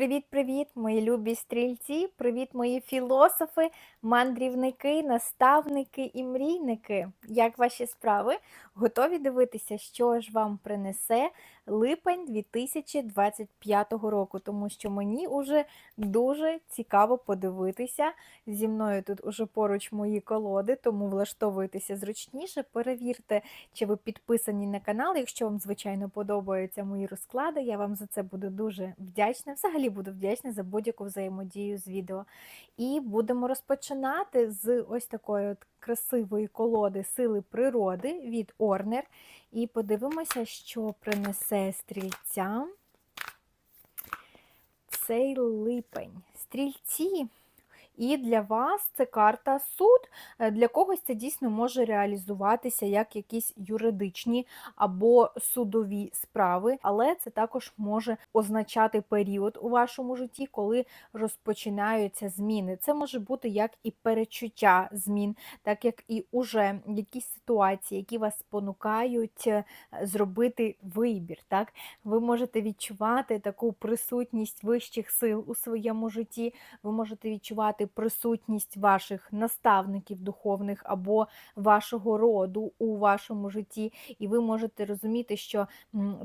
Привіт-привіт, мої любі стрільці! Привіт, мої філософи, мандрівники, наставники і мрійники. Як ваші справи? Готові дивитися, що ж вам принесе липень 2025 року, тому що мені вже дуже цікаво подивитися. Зі мною тут уже поруч мої колоди, тому влаштовуйтеся зручніше. Перевірте, чи ви підписані на канал. Якщо вам, звичайно, подобаються мої розклади, я вам за це буду дуже вдячна. Взагалі буду вдячна за будь-яку взаємодію з відео. І будемо розпочинати з ось такої от красивої колоди сили природи від Орнер. І подивимося, що принесе стрільцям цей липень. Стрільці. І для вас це карта суд. Е, Для когось це дійсно може реалізуватися як якісь юридичні або судові справи, але це також може означати період у вашому житті, коли розпочинаються зміни. Це може бути як і перечуття змін, так як і уже якісь ситуації, які вас спонукають е, зробити вибір. Так? Ви можете відчувати таку присутність вищих сил у своєму житті, ви можете відчувати присутність ваших наставників духовних або вашого роду у вашому житті, і ви можете розуміти, що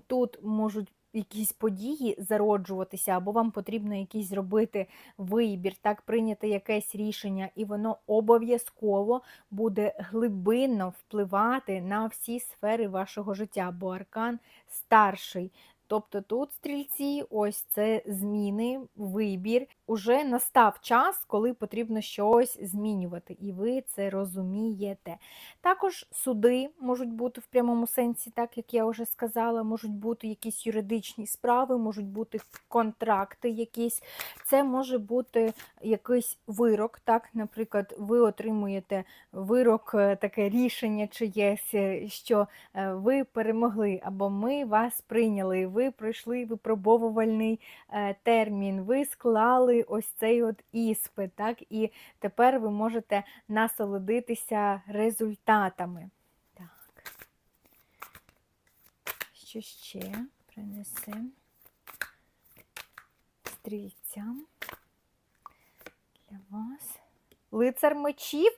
тут можуть якісь події зароджуватися, або вам потрібно якийсь зробити вибір, так прийняти якесь рішення, і воно обов'язково буде глибинно впливати на всі сфери вашого життя, бо аркан старший. Тобто тут стрільці, ось це зміни, вибір. Уже настав час, коли потрібно щось змінювати, і ви це розумієте. Також суди можуть бути в прямому сенсі, так як я вже сказала, можуть бути якісь юридичні справи, можуть бути контракти якісь. Це може бути якийсь вирок. так, Наприклад, ви отримуєте вирок, е, таке рішення чиєсь, е, що е, ви перемогли, або ми вас прийняли, ви пройшли випробовувальний термін, ви склали ось цей от іспит, так, і тепер ви можете насолодитися результатами. Так. Що ще принесе стрільцям для вас? Лицар мечів.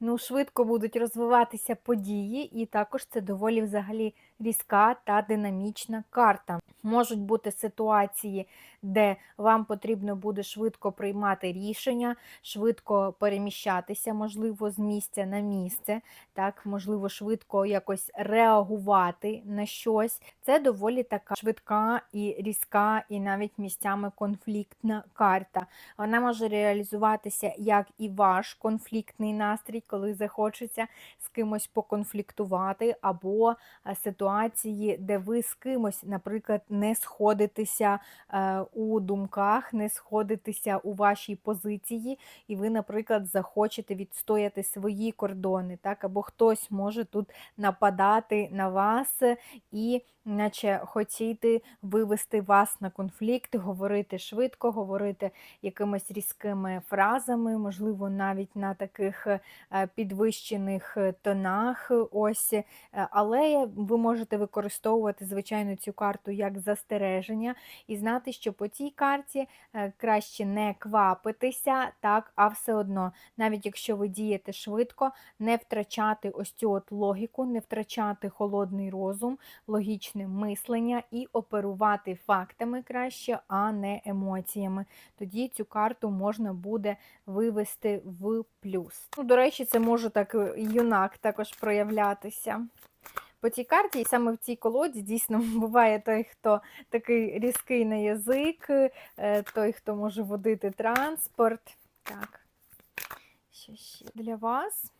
Ну, швидко будуть розвиватися події, і також це доволі взагалі різка та динамічна карта. Можуть бути ситуації, де вам потрібно буде швидко приймати рішення, швидко переміщатися, можливо, з місця на місце, так, можливо, швидко якось реагувати на щось. Це доволі така швидка і різка, і навіть місцями конфліктна карта. Вона може реалізуватися як і ваш конфліктний настрій, коли захочеться з кимось поконфліктувати, або ситуації, де ви з кимось, наприклад, не сходитеся е, у думках, не сходитеся у вашій позиції, і ви, наприклад, захочете відстояти свої кордони, так, або хтось може тут нападати на вас і наче хотіти вивести вас на конфлікт, говорити швидко, говорити якимись різкими фразами, можливо, навіть на таких е, підвищених тонах. ось. Е, Але ви можете використовувати, звичайно, цю карту як застереження і знати, що по цій карті е, краще не квапитися, так, а все одно, навіть якщо ви дієте швидко, не втрачати ось цю от логіку, не втрачати холодний розум, логічне мислення і оперувати фактами краще, а не емоціями. Тоді цю карту можна буде вивести в плюс. Ну, До речі, це може так е, юнак також проявлятися. По цій карті, і саме в цій колоді дійсно буває той, хто такий різкий на язик, е, той, хто може водити транспорт. Так, що ще для вас?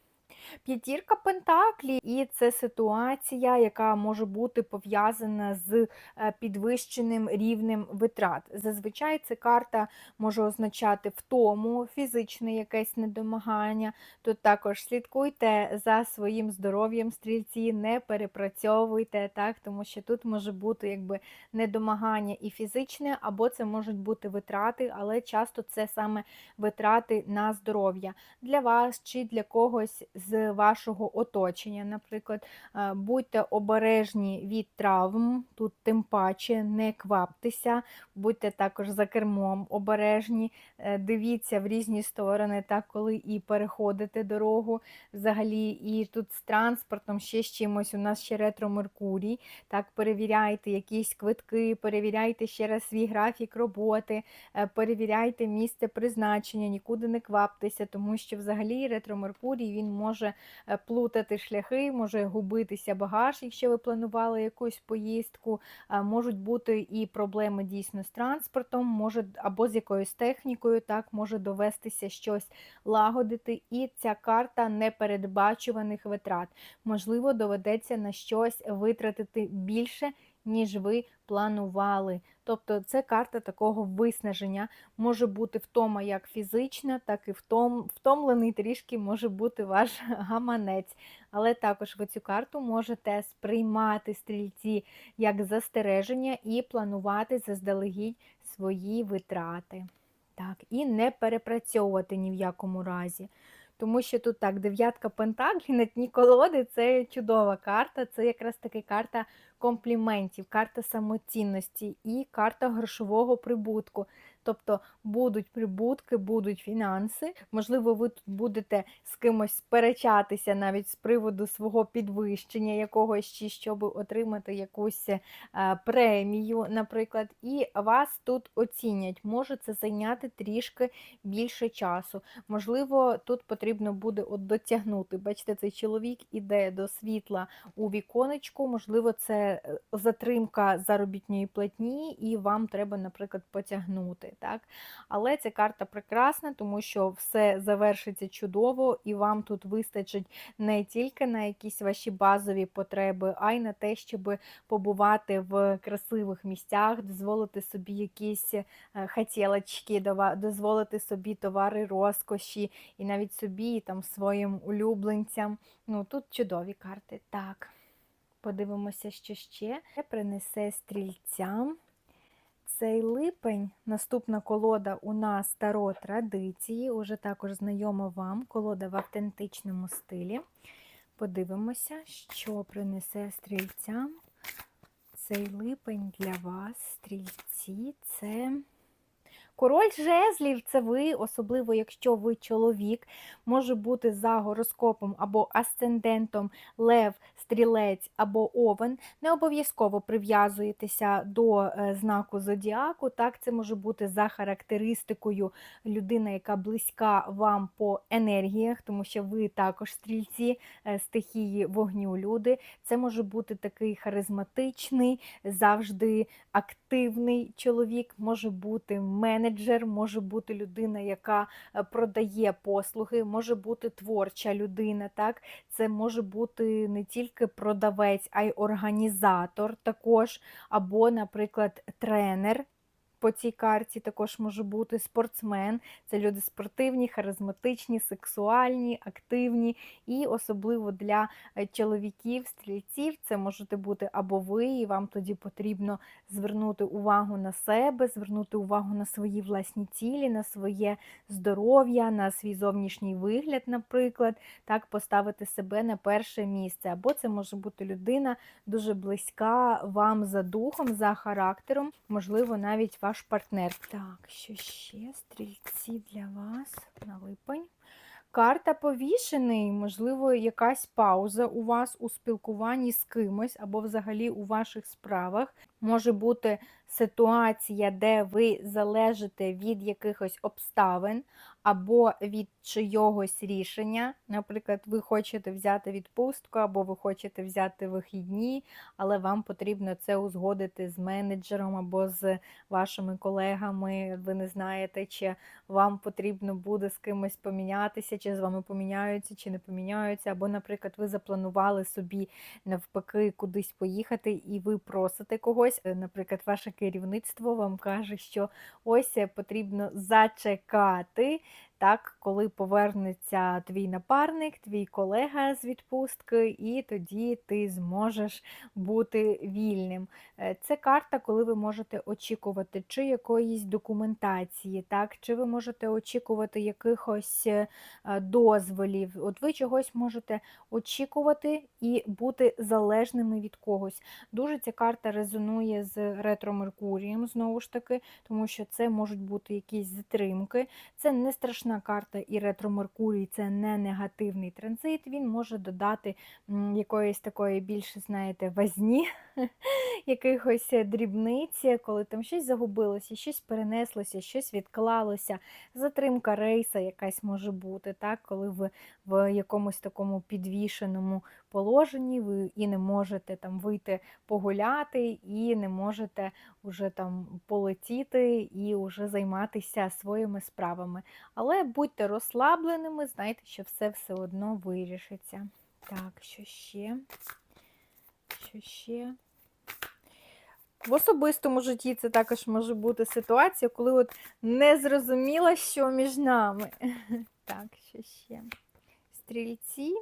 П'ятірка Пентаклі, і це ситуація, яка може бути пов'язана з е, підвищеним рівнем витрат. Зазвичай ця карта може означати втому, фізичне якесь недомагання. Тут також слідкуйте за своїм здоров'ям стрільці, не перепрацьовуйте, так, тому що тут може бути якби недомагання і фізичне, або це можуть бути витрати, але часто це саме витрати на здоров'я для вас чи для когось з вашого оточення. Наприклад, е, будьте обережні від травм, тут тим паче не кваптеся, будьте також за кермом обережні, е, дивіться в різні сторони, так, коли і переходите дорогу взагалі, і тут з транспортом ще з чимось. У нас ще ретро Меркурій. Так, перевіряйте якісь квитки, перевіряйте ще раз свій графік роботи, е, перевіряйте місце призначення, нікуди не кваптеся, тому що взагалі ретро Меркурій він може е, плутати шляхи, може губитися багаж, якщо ви планували якусь поїздку. Е, Можуть бути і проблеми дійсно з транспортом, може або з якоюсь технікою, так може довестися щось лагодити. І ця карта непередбачуваних витрат. Можливо, доведеться на щось витратити більше, ніж ви планували. Тобто це карта такого виснаження. Може бути втома як фізична, так і втом, втомлений трішки може бути ваш гаманець. Але також ви цю карту можете сприймати стрільці як застереження і планувати заздалегідь свої витрати. Так, І не перепрацьовувати ні в якому разі. Тому що тут так, дев'ятка пентаклів на дні колоди це чудова карта. Це якраз таки карта компліментів, карта самоцінності і карта грошового прибутку. Тобто будуть прибутки, будуть фінанси. Можливо, ви тут будете з кимось сперечатися навіть з приводу свого підвищення якогось, чи щоб отримати якусь е, премію, наприклад, і вас тут оцінять. Може це зайняти трішки більше часу. Можливо, тут потрібно буде от дотягнути. Бачите, цей чоловік іде до світла у віконечку, можливо, це е, затримка заробітної платні, і вам треба, наприклад, потягнути. Так? Але ця карта прекрасна, тому що все завершиться чудово, і вам тут вистачить не тільки на якісь ваші базові потреби, а й на те, щоб побувати в красивих місцях, дозволити собі якісь е, хотілочки, дозволити собі товари розкоші, і навіть собі, і там своїм улюбленцям. Ну тут чудові карти. Так. Подивимося, що ще принесе стрільцям. Цей липень, наступна колода у нас Таро традиції, уже також знайома вам, колода в автентичному стилі. Подивимося, що принесе стрільцям. Цей липень для вас, стрільці, це король жезлів, це ви, особливо якщо ви чоловік, може бути за гороскопом або асцендентом лев, стрілець або овен. Не обов'язково прив'язуєтеся до е, знаку зодіаку. Так, це може бути за характеристикою людина, яка близька вам по енергіях, тому що ви також стрільці е, стихії вогню люди. Це може бути такий харизматичний, завжди активний чоловік, може бути менеджер, може бути людина, яка е, продає послуги, може бути творча людина. Так? Це може бути не тільки продавець, а й організатор також, або, наприклад, тренер. По цій карті також може бути спортсмен. Це люди спортивні, харизматичні, сексуальні, активні. І особливо для е, чоловіків, стрільців, це можете бути або ви, і вам тоді потрібно звернути увагу на себе, звернути увагу на свої власні цілі, на своє здоров'я, на свій зовнішній вигляд, наприклад, так поставити себе на перше місце. Або це може бути людина дуже близька вам за духом, за характером, можливо, навіть ваш партнер. Так, що ще стрільці для вас на липень. Карта повішений, можливо, якась пауза у вас у спілкуванні з кимось або взагалі у ваших справах. Може бути ситуація, де ви залежите від якихось обставин або від чийогось рішення. Наприклад, ви хочете взяти відпустку, або ви хочете взяти вихідні, але вам потрібно це узгодити з менеджером або з вашими колегами. Ви не знаєте, чи вам потрібно буде з кимось помінятися, чи з вами поміняються, чи не поміняються. Або, наприклад, ви запланували собі навпаки кудись поїхати, і ви просите когось. Наприклад, ваше керівництво вам каже, що ось е, потрібно зачекати так, коли повернеться твій напарник, твій колега з відпустки, і тоді ти зможеш бути вільним. Е, Це карта, коли ви можете очікувати чи якоїсь документації, так, чи ви можете очікувати якихось е, дозволів. От ви чогось можете очікувати і бути залежними від когось. Дуже ця карта резонує з ретро Меркурієм, знову ж таки, тому що це можуть бути якісь затримки. Це не страшна карта і ретро Меркурій, це не негативний транзит. Він може додати якоїсь такої більше, знаєте, вазні, якихось дрібниць, коли там щось загубилося, щось перенеслося, щось відклалося. Затримка рейса якась може бути, так, коли ви в якомусь такому підвішеному положенні, ви і не можете там вийти погуляти, і не можете вже там полетіти і вже займатися своїми справами. Але будьте розслабленими, знайте, що все все одно вирішиться. Так, що ще? Що ще? В особистому житті це також може бути ситуація, коли от не зрозуміла, що між нами. Так, що ще? Стрільці.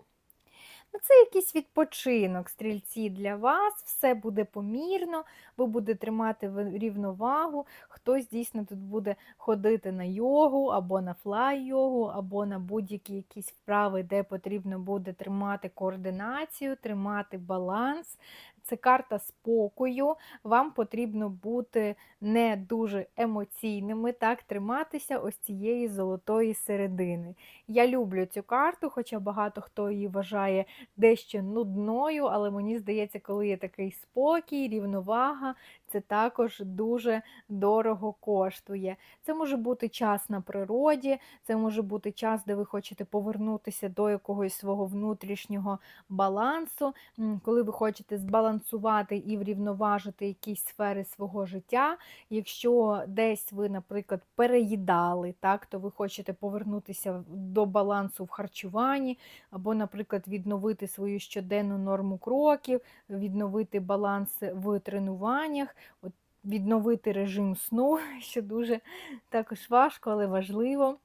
Ну, Це якийсь відпочинок, стрільці для вас, все буде помірно, ви будете тримати рівновагу. Хтось дійсно тут буде ходити на йогу, або на флай-йогу, або на будь-які якісь вправи, де потрібно буде тримати координацію, тримати баланс. Це карта спокою. Вам потрібно бути не дуже емоційними, так, триматися ось цієї золотої середини. Я люблю цю карту, хоча багато хто її вважає дещо нудною, але мені здається, коли є такий спокій, рівновага, це також дуже дорого коштує. Це може бути час на природі, це може бути час, де ви хочете повернутися до якогось свого внутрішнього балансу, коли ви хочете збалансувати і врівноважити якісь сфери свого життя. Якщо десь ви, наприклад, переїдали, так, то ви хочете повернутися до балансу в харчуванні, або, наприклад, відновити свою щоденну норму кроків, відновити баланс в тренуваннях, от, відновити режим сну, що дуже також важко, але важливо,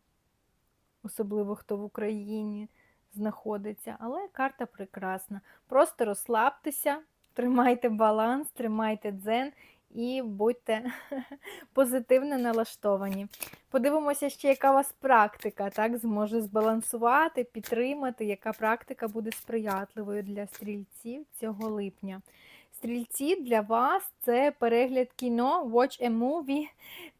особливо хто в Україні знаходиться. Але карта прекрасна. Просто розслабтеся, тримайте баланс, тримайте дзен і будьте позитивно налаштовані. Подивимося ще, яка у вас практика, так, зможе збалансувати, підтримати, яка практика буде сприятливою для стрільців цього липня. Стрільці для вас це перегляд кіно, watch a movie,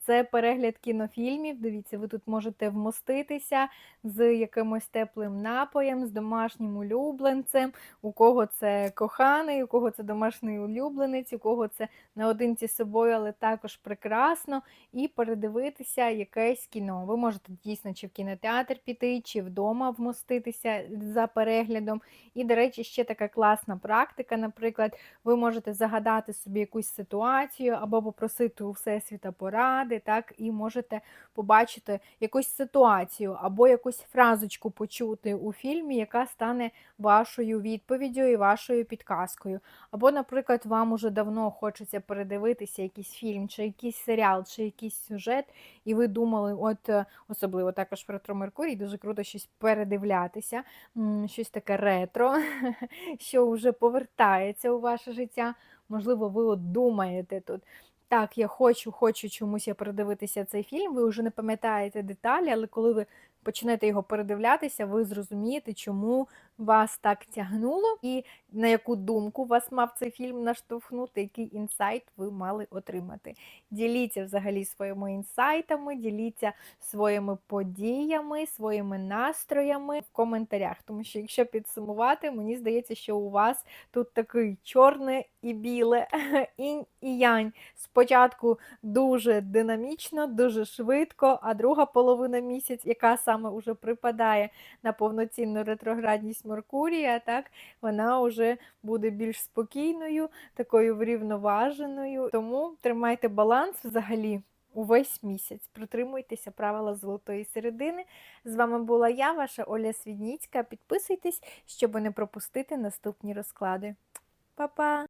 це перегляд кінофільмів. Дивіться, ви тут можете вмоститися з якимось теплим напоєм, з домашнім улюбленцем, у кого це коханий, у кого це домашній улюбленець, у кого це наодинці з собою, але також прекрасно, і передивитися якесь кіно. Ви можете дійсно чи в кінотеатр піти, чи вдома вмоститися за переглядом. І, до речі, ще така класна практика. Наприклад, ви можете загадати собі якусь ситуацію або попросити у Всесвіта поради, так, і можете побачити якусь ситуацію або якусь фразочку почути у фільмі, яка стане вашою відповіддю і вашою підказкою. Або, наприклад, вам уже давно хочеться передивитися якийсь фільм, чи якийсь серіал, чи якийсь сюжет, і ви думали, от е, особливо також про Меркурій, дуже круто щось передивлятися, щось таке ретро, що вже повертається у ваше життя. Можливо, ви от думаєте тут. Так, я хочу, хочу чомусь я передивитися цей фільм. Ви вже не пам'ятаєте деталі, але коли ви почнете його передивлятися, ви зрозумієте, чому вас так тягнуло, і на яку думку вас мав цей фільм наштовхнути, який інсайт ви мали отримати. Діліться взагалі своїми інсайтами, діліться своїми подіями, своїми настроями в коментарях. Тому що, якщо підсумувати, мені здається, що у вас тут такий чорне і біле, інь і янь. Спочатку дуже динамічно, дуже швидко, а друга половина місяць, яка саме вже припадає на повноцінну ретроградність Меркурія, так, вона вже буде більш спокійною, такою врівноваженою. Тому тримайте баланс взагалі. Увесь місяць притримуйтеся правила золотої середини. З вами була я, ваша Оля Свідніцька. Підписуйтесь, щоб не пропустити наступні розклади. Па-па!